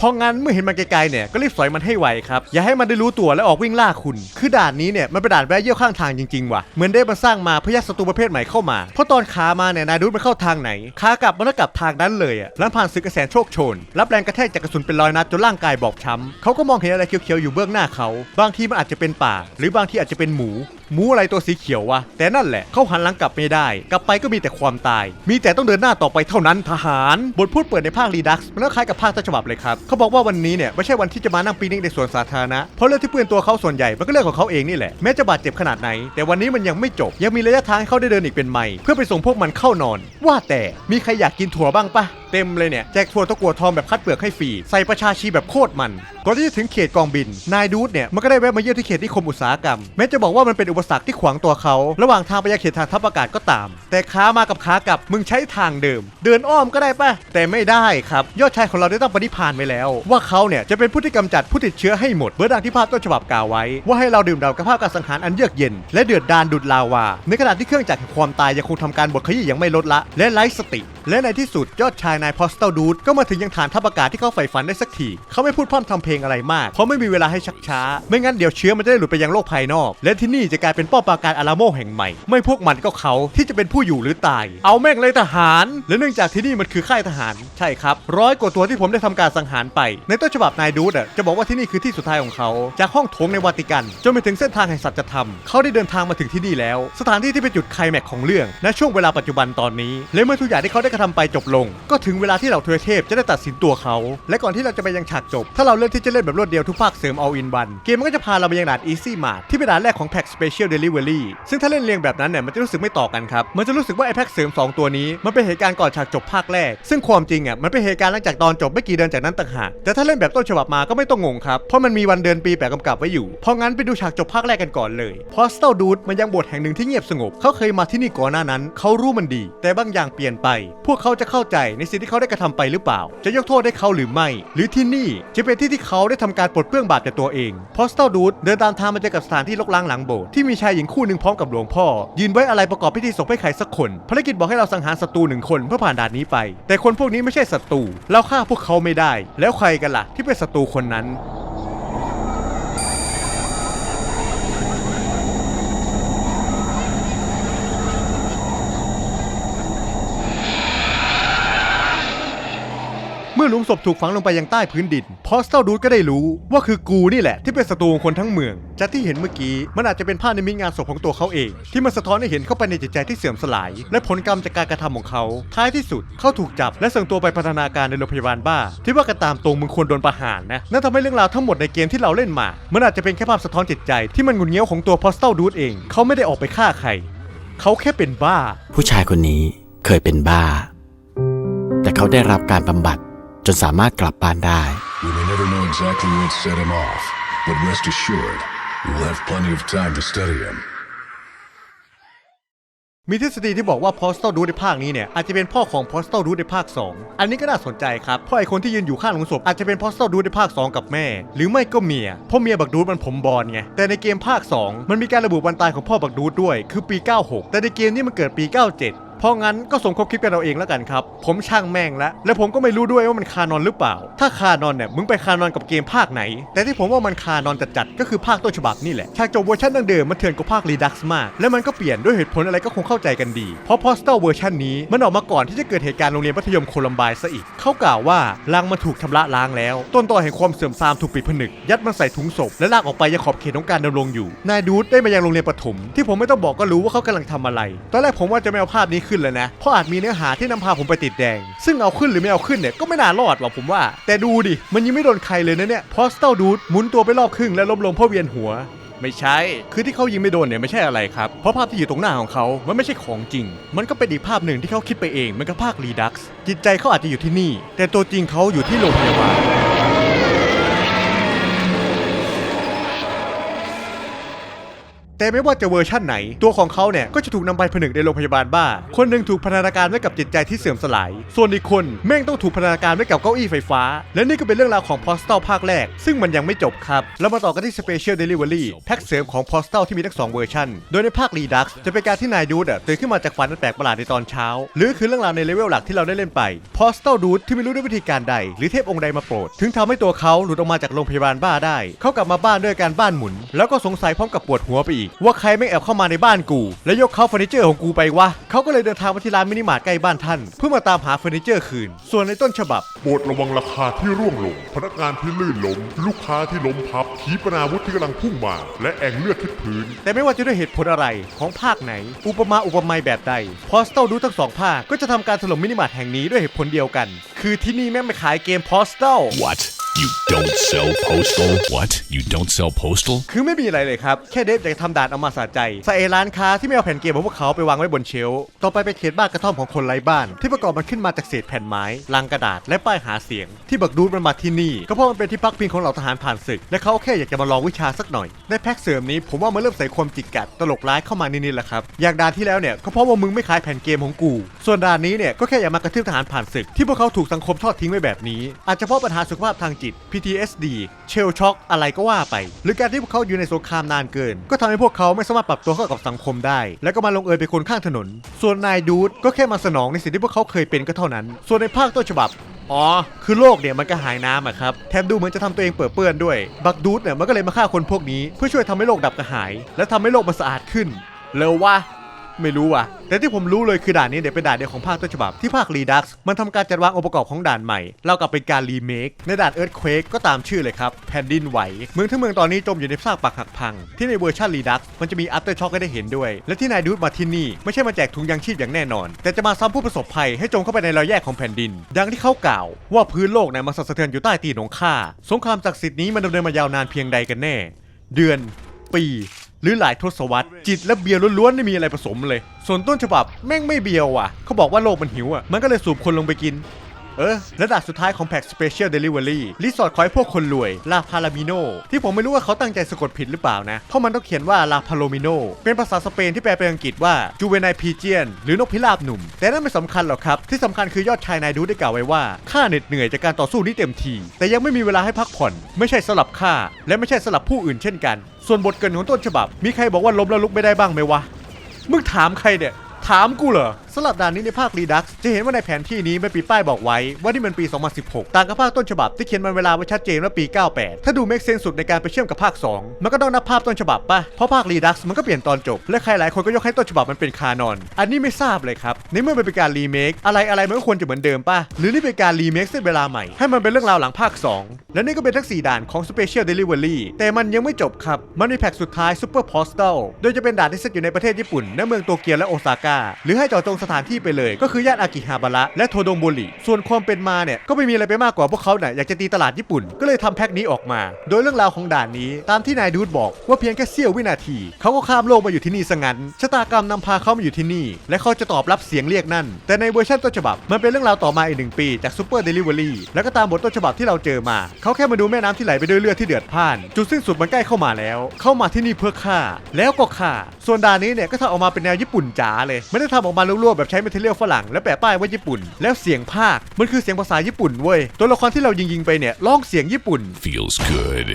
เพราะงั้นเมื่อเห็นมันไกลๆเนี่ยก็รีบสอยมันให้ไวครับอย่าให้มันได้รู้ตัวและออกวิ่งล่าคุณ คือด่านนี้เนี่ยมันเป็นด่านแวะเยี่ยวข้างทางจริงๆว่ะเหมือนได้มาสร้างมาเพื่อยัดศัตรูประเภทใหม่เข้ามา เพราะตอนขามาเนี่ยนายดูดมันเข้าทางไหนขากลับมันก็กลับทางนั้นเลยอะหลังผ่านศึกกระแสโชคโชน รับแรงกระแทกจากกระสุนเป็นรอยนัดจนร่างกายบอบช้ำเขาก็มองเห็นอะไรเขียวๆอยู่เบื้องหน้าเขา บางทีมันอาจจะเป็นป่า หรือบางทีอาจจะเป็นหมู หมูอะไรตัวสีเขียววะ แต่นั่นแหละเขาหันหลังกลับไม่ได้ กลับไปก็มีแต่ความตาย มีแต่ต้องเดินหน้าต่อไปเท่านั้นทหาร บทพูดเปิดในภาครีดักซ์มันก็คล้ายกับภาคต้นฉบับเลยครับเขาบอกว่าวันนี้เนี่ยไม่ใช่วันที่จะมานั่งปีนิกในสวนสาธารณะเพราะเรื่องที่เปื้อนตัวเขาส่วนใหญ่มันก็เรื่องของเขาเองนี่แหละแม้จะบาดเจ็บขนาดไหน แต่วันนี้มันยังไม่จบยังมีระยะทางให้เขาได้เดินอีกเป็นไมล์เพื่อไปส่งพวกมันเข้านอน ว่าแต่มีใครอยากกินถั่วบ้างปะเต็มเลยเนี่ยแจกถั่วตะกัวทองแบบคัดเปลือกให้ฟรีใส่ประชาชีแบบโคตรมันก่อนที่จะถึงเขตกองบินนายดูดเนี่ยมันก็ได้แวะมาเยี่ยมที่เขตนิคมอุตสาหกรรมแม้จะบอกว่ามันเป็นอุปสรรคที่ขวางตัวเขา ระหว่างทางไปยังเขตทางทัพอากาศก็ตาม แต่ขามากับขากลับมึงใช้ทางเดิม เดินอ้อมก็ได้ปะแต่ไม่ได้ครับ ยอดชายของเราได้ต้องปฏิพานไว้แล้ว ว่าเขาเนี่ยจะเป็นผู้ที่กำจัดผู้ติดเชื้อให้หมดเบอร์ดังที่ภาพต้นฉบับกล่าวไว้ ว่าให้เราดื่มด่ำกับภาพการสังหารอันเยือกเย็น และเดือดดานดุดลาวา ในขณะที่เครื่องจักรแห่งความตายยังคงทำการบดขยี้อย่างไม่ลดละ และไร้สติ และในที่สุดยอดชายนายพอสเตลดูดก็มาถึงยังฐานทัพอากาศที่เขาใฝ่ฝันได้สักทีเขาไม่พูดพร่ำทำเพลงอะไรมากเพราะไม่มีเวลาให้ชักช้า ไม่งั้นเดี๋ยวเชื้อมันจะได้หลุดไปยังโลกภายนอก และที่นี่จะกลายเป็นป้อมปราการอาราโมแห่งใหม่ ไม่พวกมันก็เขาที่จะเป็นผู้อยู่หรือตาย เอาแม่งเลยทหาร และเนื่องจากที่นี่มันคือค่ายทหาร ใช่ครับร้อยกว่าตัวที่ผมได้ทำการสังหารไป ในต้นฉบับนายดูดอะจะบอกว่าที่นี่คือที่สุดท้ายของเขา จากห้องโถงในวาติกันจนไปถึงเส้นทางแห่งสัจธรรมเขาได้เดินทางมาถึงที่นี่แล้ว สถานที่ที่เป็นจุดไคลแม็กของเรื่องณช่วงเวลาปัจจุบันตอนนี้และเมื่อทุกอย่างที่เขาได้กระทำไปจบลง ก็ถึงเวลาที่เหล่าเทวเทพจะได้ตัดสินตัวเขา และก่อนที่เราจะไปยังฉากจบ ถ้าเราเลือกที่จะเล่นแบบรวดเดียวทุกภาคเสริม all in one เกมมันก็จะพาเราไปยังด่าน easy mart ที่เป็นด่านแรกของแพ็ก special delivery ซึ่งถ้าเล่นเรียงแบบนั้นเนี่ยมันจะรู้สึกไม่ต่อกันครับ มันจะรู้สึกว่าไอ้แพ็กเสริมสองตัวนี้ มันเป็นเหตุการณ์ก่อนฉากจบภาคแรก ซึ่งความจริงอะมันเป็นเหตุการณ์หลังจากตอนจบไม่กี่เดือนจากนั้นต่างหากแต่ถ้าเล่นแบบต้นฉบับมาก็ไม่ต้องงงครับเพราะมันมีวันเดือนปีแปะกำกับไว้อยู่เพราะงั้นไปดูฉากจบภาคแรกกันก่อนเลย Postal Dude มันยังบทแห่งหนึ่งที่เงียบสงบเขาเคยมาที่นี่ก่อนหน้านั้นเขารู้มันดี แต่บางอย่างเปลี่ยนไป พวกเขาจะเข้าใจในสิ่งที่เขาได้กระทำไปหรือเปล่า จะยกโทษให้เขาหรือไม่ หรือที่นี่จะเป็นที่ที่เขาได้ทำการปลดเปลื้องบาปจากตัวเอง Postal Dude เดินตามทางมาเจอกับสถานที่ลกล้างหลังโบสถ์ที่มีชายหญิงคู่หนึ่งพร้อมกับหลวงพ่อ ยืนไว้อะไรประกอบพิธีศพให้ใครสักคนภารกิจบอกให้เราสังหารศัตรูหนึ่งคนเพื่อผ่านด่านนี้ไป แต่คนพวกนี้ไม่ใช่ศัตรูเราฆ่าพวกเขาไม่ได้ แล้วใครกันล่ะ ที่เป็นศัตรูคนนั้น หลุมศพถูกฝังลงไปยังใต้พื้นดินพอสเตลดูดก็ได้รู้ว่าคือกูนี่แหละที่เป็นศัตรูของคนทั้งเมือง จากที่เห็นเมื่อกี้มันอาจจะเป็นภาพในมิตงานศพของตัวเขาเอง ที่มันสะท้อนให้เห็นเข้าไปในจิตใจที่เสื่อมสลาย และผลกรรมจากการกระทำของเขา ท้ายที่สุดเขาถูกจับและส่งตัวไปพัฒนาการในโรงพยาบาลบ้า ที่ว่ากันตามตรงมึงควรโดนประหารนะนั่นทำให้เรื่องราวทั้งหมดในเกมที่เราเล่นมา มันอาจจะเป็นแค่ภาพสะท้อนจิตใจที่มันหงุดเงี้ยวของตัวพอสเตลดูดเองเขาไม่ได้ออกไปฆ่าใครเขาแค่เป็นบ้า ผู้ชายคนนี้เคยเป็นบ้า แต่เขาได้รับการบำบัด จนสามารถกลับบ้านได้ We may never know exactly what set him off, but rest assured, we'll have plenty of time to study him. มีทฤษฎีที่บอกว่า Postal Dude ในภาคนี้เนี่ยอาจจะเป็นพ่อของ Postal Dude ในภาค 2 อันนี้ก็น่าสนใจครับ เพราะไอคนที่ยืนอยู่ข้างหลุมศพอาจจะเป็น Postal Dude ในภาค 2 กับแม่ หรือไม่ก็เมีย เพราะเมียบักดูดมันผมบอลไง แต่ในเกมภาค 2 มันมีการระบุวันตายของพ่อบักดูดด้วย คือปี 96 แต่ในเกมนี้มันเกิดปี 97 เพราะงั้นก็ส่งคบคลิปกันเอาเองแล้วกันครับ ผมช่างแม่งแล้ว และผมก็ไม่รู้ด้วยว่ามันคานอนหรือเปล่า ถ้าคานอนเนี่ยมึงไปคานอนกับเกมภาคไหน แต่ที่ผมว่ามันคานอนจัดๆก็คือภาคต้นฉบับนี่แหละฉากจบเวอร์ชันดั้งเดิมมันเถื่อนกว่าภาครีดักซ์มาก และมันก็เปลี่ยนด้วยเหตุผลอะไรก็คงเข้าใจกันดี เพราะพอสเตลเวอร์ชันนี้มันออกมาก่อนที่จะเกิดเหตุการณ์โรงเรียนมัธยมโคลัมบน์ซะอีกเขากล่าวว่ารังมันถูกชำระล้างแล้ว ต้นตอแห่งความเสื่อมทรามถูกปิดผนึก ยัดมันใส่ถุงศพและลากออกไปยังขอบเขตของการดำรงอยู่นายดูดได้มายังโรงเรียนประถม ที่ผมไม่ต้องบอกก็รู้ว่าเขากำลังทำอะไร ตอนแรกผมว่าจะไม่เอาภาพนี้ขึ้นเลยนะ เพราะอาจมีเนื้อหาที่นำพาผมไปติดแดง ซึ่งเอาขึ้นหรือไม่เอาขึ้นเนี่ยก็ไม่น่ารอดหรอกผมว่า แต่ดูดิ มันยังไม่โดนใครเลยนะเนี่ยพอสเตลดูดหมุนตัวไปรอบครึ่งและล้มลงเพราะเวียนหัวไม่ใช่ คือที่เขายิงไม่โดนเนี่ยไม่ใช่อะไรครับ เพราะภาพที่อยู่ตรงหน้าของเขา มันไม่ใช่ของจริง มันก็เป็นอีกภาพหนึ่งที่เขาคิดไปเอง มันก็ภาครีดักซ์ จิตใจเขาอาจจะอยู่ที่นี่ แต่ตัวจริงเขาอยู่ที่โรงพยาบาล แต่ไม่ว่าจะเวอร์ชั่นไหน ตัวของเขาเนี่ยก็จะถูกนำไปผนึกในโรงพยาบาลบ้า คนหนึ่งถูกพันธนาการไว้กับจิตใจที่เสื่อมสลาย ส่วนอีกคนแม่งต้องถูกพันธนาการไว้กับเก้าอี้ไฟฟ้า และนี่ก็เป็นเรื่องราวของ Postal ภาคแรก ซึ่งมันยังไม่จบครับแล้วมาต่อกันที่ Special Delivery แพ็กเสริมของ Postal ที่มีทั้งสองเวอร์ชันโดยในภาค Redux จะเป็นการที่นายดูดอะตื่นขึ้นมาจากฝันอันแปลกประหลาดในตอนเช้า หรือคือเรื่องราวในเลเวลหลักที่เราได้เล่นไป Postal Dude ที่ไม่รู้ด้วยวิธีการใด หรือเทพองค์ใดมาโปรด ถึงทำให้ตัวเขาหลุดออกมาจากโรงพยาบาลบ้าได้ เขากลับมาบ้านด้วยการบ้านหมุน แล้วก็สงสัยพร้อมกับปวดหัวไปอีกว่าใครไม่งแอบเข้ามาในบ้านกู และยกเขาเฟอร์นิเจอร์ของกูไปวะเขาก็เลยเดินทางมาที่ร้านมินิมาร์ทใกล้บ้านท่าน เพื่อมาตามหาเฟอร์นิเจอร์คืน ส่วนในต้นฉบับ โปรดระวังราคาที่ร่วงลง พนักงานที่ลื่นล้ม ลูกค้าที่ล้มพับ ขีปนาวุธที่กำลังพุ่งมา และแอ่งเลือดที่พื้น แต่ไม่ว่าจะด้วยเหตุผลอะไรของภาคไหน อุปมาอุปไมยแบบใดพอสเตลดูทั้งสองภาคก็จะทำการถล่มมินิมาร์ทแห่งนี้ด้วยเหตุผลเดียวกัน คือที่นี่แม่งไม่ขายเกมพอสเตล What? You don't sell postal? What? You don't sell postal? คือไม่มีอะไรเลยครับ แค่เดฟอยากจะทำด่านเอามาสะใจ ใส่ไอ้ร้านค้าที่ไม่เอาแผ่นเกมของพวกเขาไปวางไว้บนเชลฟ์ต่อไปเป็นเขตบ้านกระท่อมของคนไร้บ้าน ที่ประกอบมันขึ้นมาจากเศษแผ่นไม้ลังกระดาษและป้ายหาเสียง ที่บักดูดมันมาที่นี่ ก็เพราะมันเป็นที่พักพิงของเหล่าทหารผ่านศึก และเขาแค่อยากจะมาลองวิชาสักหน่อย ในแพ็กเสริมนี้ผมว่ามันเริ่มใส่ความจิกกัดตลกร้ายเข้ามานิดๆแหละครับอย่างด่านที่แล้วเนี่ยก็เพราะว่ามึงไม่ขายแผ่นเกมของกู ส่วนด่านนี้เนี่ยก็แค่อยากมากระทืบทหารผ่านศึก ที่พวกเขาถูกสังคมทอดทิ้งไว้แบบนี้อาจจะเพราะปัญหาสุขภาพทางจิต PTSD เชลช็อกอะไรก็ว่าไป หรือการที่พวกเขาอยู่ในสงครามนานเกิน ก็ทำให้พวกเขาไม่สามารถปรับตัวเข้ากับสังคมได้ แล้วก็มาลงเอยเป็นคนข้างถนน ส่วนนายดูดก็แค่มาสนองในสิ่งที่พวกเขาเคยเป็นก็เท่านั้น ส่วนในภาคต้นฉบับอ๋อ คือโลกเนี่ยมันก็หายน้ำอะครับ แถมดูเหมือนจะทำตัวเองเปื้อเปื้อนด้วย บักดูดเนี่ยมันก็เลยมาฆ่าคนพวกนี้ เพื่อช่วยทำให้โลกดับกระหาย และทำให้โลกมันสะอาดขึ้นเร็ววะ ไม่รู้ว่ะ แต่ที่ผมรู้เลยคือด่านนี้เดี๋ยวเป็นด่านเดียวของภาคต้นฉบับที่ภาครีดักซ์มันทำการจัดวางองค์ประกอบของด่านใหม่เล่ากับเป็นการรีเมคในด่านเอิร์ธเควกก็ตามชื่อเลยครับแผ่นดินไหว เมืองทั้งเมืองตอนนี้จมอยู่ในซากปรักหักพัง ที่ในเวอร์ชันรีดักซ์มันจะมีอั t เตอร์ช็อคให้ได้เห็นด้วย และที่นายดูดมาที่นี่ไม่ใช่มาแจกถุงยางชีพอย่างแน่นอน แต่จะมาซ้ำผู้ประสบภัยให้จมเข้าไปในรอยแยกของแผ่นดิน ดังที่เขากล่าว ว่าพื้นโลกเนี่ยมันสั่นสะเทือนอยู่ใต้ตีนของข้าสงครามศักดิ์สิทธิ์นี้มันดำเนินมายาวนานเพียงใดกันแน่ เดือน ปี หรือหลายทศวรรษจิตและเบียร์ล้วนๆไม่มีอะไรผสมเลย ส่วนต้นฉบับแม่งไม่เบียวว่ะ เขาบอกว่าโลกมันหิวอะมันก็เลยสูบคนลงไปกิน เออและด่านสุดท้ายของแพ็ก Special Delivery รีสอร์ทขอให้พวกคนรวยลาพาลามิโนที่ผมไม่รู้ว่าเขาตั้งใจสะกดผิดหรือเปล่านะ เพราะมันต้องเขียนว่าลาพาโลมิโนเป็นภาษาสเปนที่แปลเป็นอังกฤษว่าจูเวนไ p พีเจียนหรือนกพิราบหนุ่ม แต่นั่นไม่สำคัญหรอกครับ ที่สำคัญคือยอดชายนายดูได้กล่าวไว้ว่าข้าเหน็ดเหนื่อยจากการต่อสู้นี้เต็มที แต่ยังไม่มีเวลาให้พักผ่อน ไม่ใช่สำหรับข้าและไม่ใช่สำหรับผู้อื่นเช่นกัน ส่วนบทเกินของต้นฉบับ มีใครบอกว่าล้มแล้วลุกไม่ได้บ้างไหมวะมึงถามใครเนี่ย ถามกูเหรอสำหรับด่านนี้ในภาครีดักจะเห็นว่าในแผนที่นี้มันปีป้ายบอกไว้ว่านี่มันปี 2016 ต่างกับภาคต้นฉบับที่เขียนมันเวลาไว้ชัดเจนว่าปี 98 ถ้าดูเมคเซนสุดในการไปเชื่อมกับภาค 2 มันก็ต้องนับภาพต้นฉบับป่ะ เพราะภาครีดักมันก็เปลี่ยนตอนจบ และใครหลายคนก็ยกให้ต้นฉบับมันเป็นคานอน อันนี้ไม่ทราบเลยครับ ในเมื่อมันเป็นการรีเมคอะไรอะไรมันก็ควรจะเหมือนเดิมป่ะ หรือนี่เป็นการรีเมคเส้นเวลาใหม่ให้มันเป็นเรื่องราวหลังภาค 2 และนี่ก็เป็นทั้ง4ด่านของ Special Delivery แต่มันยังไม่จบครับมันมีแพ็กสุดท้าย Super Postal โดยจะเป็นด่านที่เซตอยู่ในประเทศญี่ปุ่นณเมืองโตเกียวและโอซาก้าหรือให้เจาะจงสถานที่ไปเลย ก็คือย่านอากิฮาบาระและโทโดงโบริส่วนความเป็นมาเนี่ยก็ไม่มีอะไรไปมากกว่าพวกเขาเนี่ยอยากจะตีตลาดญี่ปุ่น ก็เลยทำแพ็กนี้ออกมา โดยเรื่องราวของด่านนี้ ตามที่นายดูดบอกว่าเพียงแค่เสี้ยววินาที เขาก็ข้ามโลกมาอยู่ที่นี่ซะงั้นชะตากรรมนำพาเขามาอยู่ที่นี่ และเขาจะตอบรับเสียงเรียกนั่น แต่ในเวอร์ชันต้นฉบับมันเป็นเรื่องราวต่อมาอีกหนึ่งปีจากซูเปอร์เดลิเวอรี่แล้วก็ตามบทต้นฉบับที่เราเจอมา เขาแค่มาดูแม่น้ำที่ไหลไปด้วยเลือดที่เดือดพ่าน จุดสิ้นสุดมันใกล้เข้ามาแล้ว เข้ามาที่นี่เพื่อฆ่า แล้วก็ฆ่า ส่วนด่านนี้เนี่ยก็ทำออกมาเป็นแนวญี่ปุ่นจ๋าเลยไม่ได้ทำออกมาลวกๆแบบใช้แมทเทียลฝรั่งและแปะป้ายว่าญี่ปุ่น แล้วเสียงภาค มันคือเสียงภาษาญี่ปุ่นเว้ย ตัวละครที่เรายิงๆไปเนี่ยร้องเสียงญี่ปุ่น Feels good.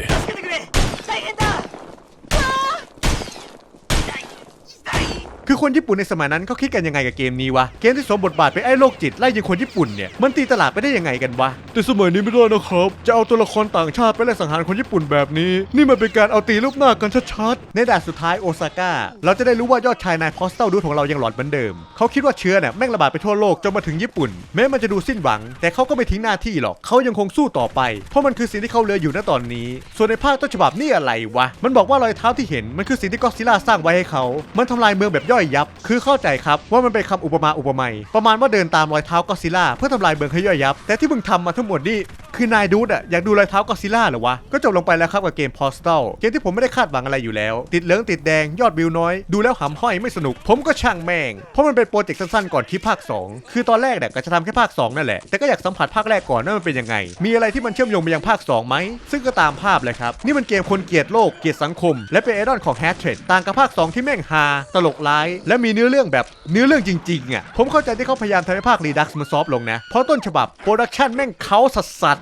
คือคนญี่ปุ่นในสมัยนั้นเขาคิดกันยังไงกับเกมนี้วะ เกมที่สวมบทบาทเป็นไอ้โรคจิตไล่ยิงคนญี่ปุ่นเนี่ย มันตีตลาดไปได้ยังไงกันวะ แต่สมัยนี้ไม่ได้นะครับ จะเอาตัวละครต่างชาติไปไล่สังหารคนญี่ปุ่นแบบนี้ นี่มันเป็นการเอาตีรูปหน้ากันชัดๆ ในด่านสุดท้ายโอซาก้า เราจะได้รู้ว่ายอดชายนายพอสเตลดูของเรายังหลอนเหมือนเดิม เขาคิดว่าเชื้อเนี่ยแม่งระบาดไปทั่วโลกจนมาถึงญี่ปุ่น แม้มันจะดูสิ้นหวัง แต่เขาก็ไม่ทิ้งหน้าที่หรอก เขายังคงสู้ต่อไป เพราะมันคือสิ่งที่เขาเหลืออยู่ณตอนนี้ ส่วนในภาคต้นฉบับนี่อะไรวะ มันบอกว่ารอยเท้าที่เห็นมันคือสิ่งที่ก็อดซิลล่าสร้างไว้ให้เขา มันทำลายเมืองแบบย่อยยับ คือเข้าใจครับว่ามันเป็นคำอุปมาอุปไมยประมาณว่าเดินตามรอยเท้าก็ซิล่าเพื่อทำลายเมืองให้ย่อยยับ แต่ที่มึงทำมาทั้งหมดนี่คือนายดูดอะอยากดูรอยเท้าก็ซิล่าเหรอวะ ก็จบลงไปแล้วครับกับเกม Postal เกมที่ผมไม่ได้คาดหวังอะไรอยู่แล้ว ติดเหลืองติดแดงยอดวิวน้อย ดูแล้วหำห้อยไม่สนุก ผมก็ช่างแม่ง เพราะมันเป็นโปรเจกต์สั้นๆก่อนคลิปภาค 2 คือตอนแรกเนี่ยก็จะทำแค่ภาค 2 นั่นแหละ แต่ก็อยากสัมผัสภาคแรกก่อนว่ามันเป็นยังไง มีอะไรที่มันเชื่อมโยงไปยังภาค 2 ไหม ซึ่งก็ตามภาพเลยครับ นี่มันเกมคนเกลียดโลกเกลียดสังคม และเป็นไอดอลของแฮชเทรดต่างกับภาค 2 ที่แม่งฮาตลกร้ายและมีเนื้อเรื่องแบบเนื้อเรื่องจริงๆอะผมเข้าใจที่เขาพยายามทำให้ภาครีดักซ์มันซอฟลงนะเพราะต้นฉบับโปรดักชันแม่งเขาสัส